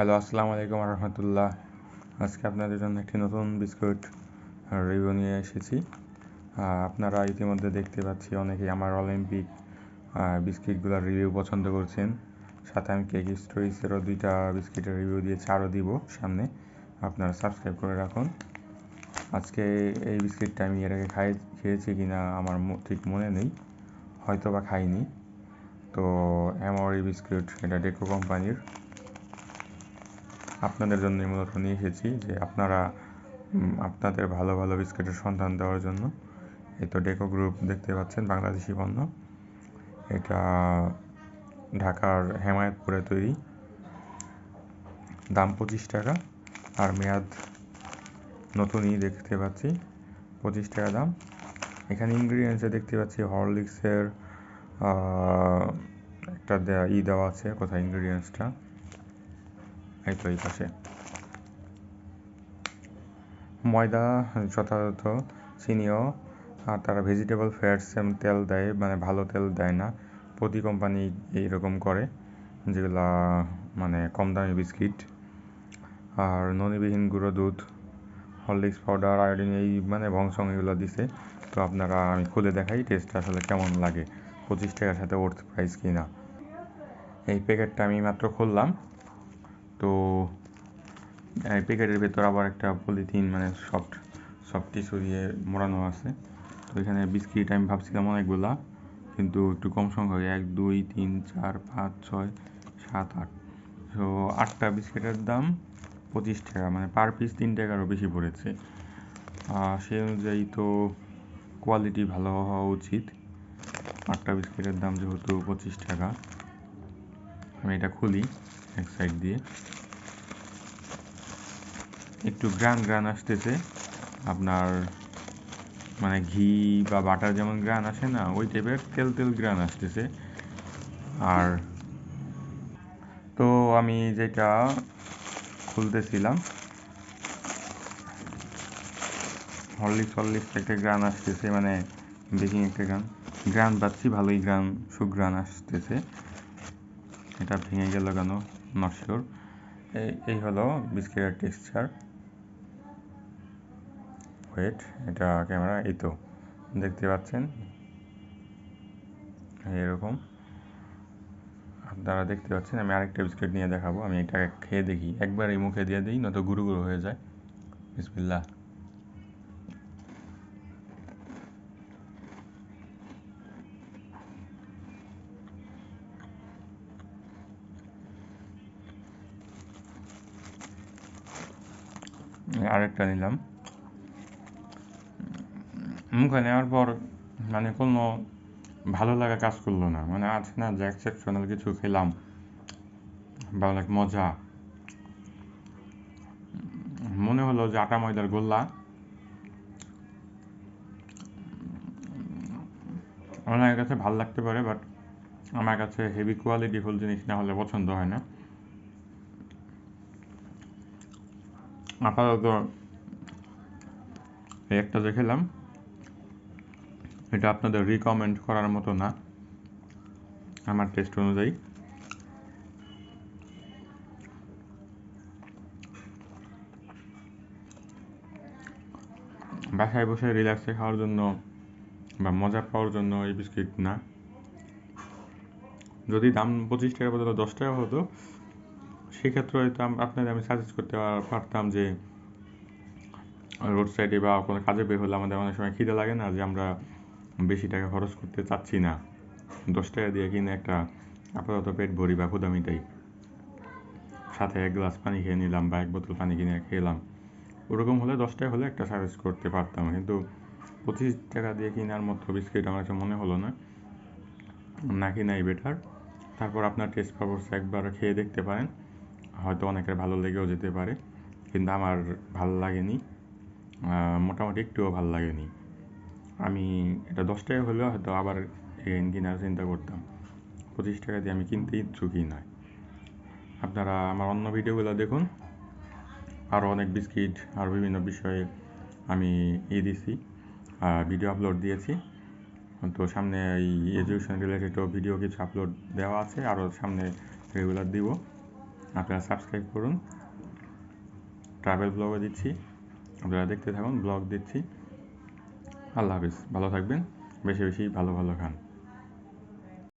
Hello আসসালামু আলাইকুম রহমতুল্লাহ আজকে আপনাদের জন্য একটি নতুন বিস্কুট রিভিউ নিয়ে এসেছি। আপনারা ইতিমধ্যে দেখতে পাচ্ছি অনেকেই আমার অলিম্পিক বিস্কিটগুলোর রিভিউ পছন্দ করছেন। সাথে আমি কেক স্টোরিজেরও দুইটা বিস্কিটের রিভিউ দিয়েছি, আরও দিব সামনে। আপনারা সাবস্ক্রাইব করে রাখুন। আজকে এই বিস্কিটটা আমি এর আগে খাই, খেয়েছি কি না আমার ঠিক মনে নেই। হয়তো বা খাইনি। তো এমরি বিস্কুট এটা ডেকো কোম্পানির আপনাদের জন্য মূলত নিয়ে এসেছি যে আপনারা আপনাদের ভালো ভালো বিস্কুটের সন্ধান দেওয়ার জন্য। এই তো ডেকো গ্রুপ দেখতে পাচ্ছেন, বাংলাদেশি পণ্য। এটা ঢাকার হেমায়তপুরে তৈরি। দাম পঁচিশ টাকা আর মেয়াদ নতুনই দেখতে পাচ্ছি, পঁচিশ টাকা দাম। এখানে ইনগ্রিডিয়েন্টসে দেখতে পাচ্ছি হরলিক্সের একটা ই দেওয়া আছে কোথায় ইনগ্রিডিয়েন্টসটা এই তো, এই পাশে। ময়দা যথাযথ, চিনিও, আর তারা ভেজিটেবল ফ্যাটস তেল দেয় মানে ভালো তেল দেয় না। প্রতি কোম্পানি এইরকম করে, যেগুলা মানে কম দামি বিস্কিট। আর ননিবিহীন গুঁড়ো দুধ, হরলিক্স পাউডার, আয়োডিন, এই মানে ভংসং এগুলো দিছে। তো আপনারা, আমি খুলে দেখাই টেস্ট আসলে কেমন লাগে, পঁচিশ টাকার সাথে ওর্থ প্রাইস কিনা। এই প্যাকেটটা আমি মাত্র খুললাম। তো প্যাকেটের ভেতর আবার একটা পলিথিন মানে সফট সফট টিস্যু দিয়ে মোড়ানো আছে। তো এখানে বিস্কিট, আমি ভাবছিলাম অনেকগুলা, কিন্তু একটু কম সংখ্যক, এক, দুই, তিন, চার, পাঁচ, ছয়, সাত, আট। তো আটটা বিস্কিটের দাম পঁচিশ টাকা মানে পার পিস তিন টাকারও বেশি পড়েছে। সেই অনুযায়ী তো কোয়ালিটি ভালো হওয়া উচিত। আটটা বিস্কিটের দাম যেহেতু পঁচিশ টাকা, আমি এটা খুলি। এক সাইড দিয়ে। একটু গ্রান গ্রান আসতেছে। আপনার মানে ঘি বা বাটার যেমন গ্রান আসে না, ওই টাইপের তেল তেল গ্রান আসতেছে। আর তো আমি যেটা খুলতেছিলাম, হরলিক্স হরলিক্স একটা গ্রান আসতেছে মানে বেকিং একটা গ্রান গ্রান পাচ্ছি, ভালোই গ্রান সুগ্রান আসতেছে। এটা ভেঙে গেল কেন? নশ্বর এই হলো বিস্কিটের টেক্সচার ওয়েট এটা ক্যামেরা এই তো, দেখতে পাচ্ছেন? এরকম। আপনারা দেখতে পাচ্ছেন, আমি আরেকটা বিস্কিট নিয়ে দেখাবো, আমি এটা খেয়ে দেখি একবার এই মুখে দিয়ে দিই, নয়তো গুরু গুরু হয়ে যায়। বিসমিল্লা আরেকটা নিলাম। মুখে নেওয়ার পর মানে কোনো ভালো লাগা কাজ করল না। মানে আছে না যে এক্সেপশনাল কিছু খেলাম, বা অনেক মজা। মনে হলো যে আটা ময়দার গোল্লা। অনেকের কাছে ভালো লাগতে পারে বাট আমার কাছে হেভি কোয়ালিটিফুল জিনিস না হলে পছন্দ হয় না। আপাতত একটা যে খেলাম এটা আপনাদের রিকমেন্ড করার মতো না। আমার টেস্ট অনুযায়ী। বাসায় বসে রিল্যাক্সে খাওয়ার জন্য বা মজা পাওয়ার জন্য এই বিস্কিট না। যদি দাম পঁচিশ টাকার বদলে দশ টাকা হতো সেক্ষেত্রে হয়তো আপনাদের আমি সাজেস্ট করতে পারতাম যে রোড সাইডে বা কোনো কাজে বের হলে আমাদের অনেক সময় খিদে লাগে না যে আমরা বেশি টাকা খরচ করতে চাচ্ছি না। দশ টাকা দিয়ে কিনে একটা আপাতত পেট ভরি বা ক্ষুদা মিটাই। সাথে এক গ্লাস পানি খেয়ে নিলাম বা এক বোতল পানি কিনে খেলাম। ওরকম হলে দশ টাকা হলে একটা সার্ভিস করতে পারতাম। কিন্তু পঁচিশ টাকা দিয়ে কেনার মতো বিস্কিট আমার কাছে মনে হলো না। না কিনাই বেটার তারপর আপনার টেস্ট পারপোস একবার খেয়ে দেখতে পারেন। হয়তো অনেকের ভালো লেগেও যেতে পারে, কিন্তু আমার ভালো লাগেনি। মোটামুটি একটুও ভালো লাগেনি। আমি এটা দশ টাকা হলেও হয়তো আবার কেনার চিন্তা করতাম, পঁচিশ টাকা দিয়ে আমি কিনতে ইচ্ছুকই নয়। আপনারা আমার অন্য ভিডিওগুলো দেখুন। আরও অনেক বিস্কিট আর বিভিন্ন বিষয়ে আমি ই দিছি ভিডিও আপলোড দিয়েছি। তো সামনে এই এডুকেশন রিলেটেডও ভিডিও কিছু আপলোড দেওয়া আছে আরও সামনে রেগুলার দিব। আপনারা সাবস্ক্রাইব করুন। ট্রাভেল ব্লগও দিচ্ছি। আপনারা দেখতে থাকুন ব্লগ দিচ্ছি। আল্লাহ হাফিজ, ভালো থাকবেন। বেশি বেশি ভালো ভালো খান।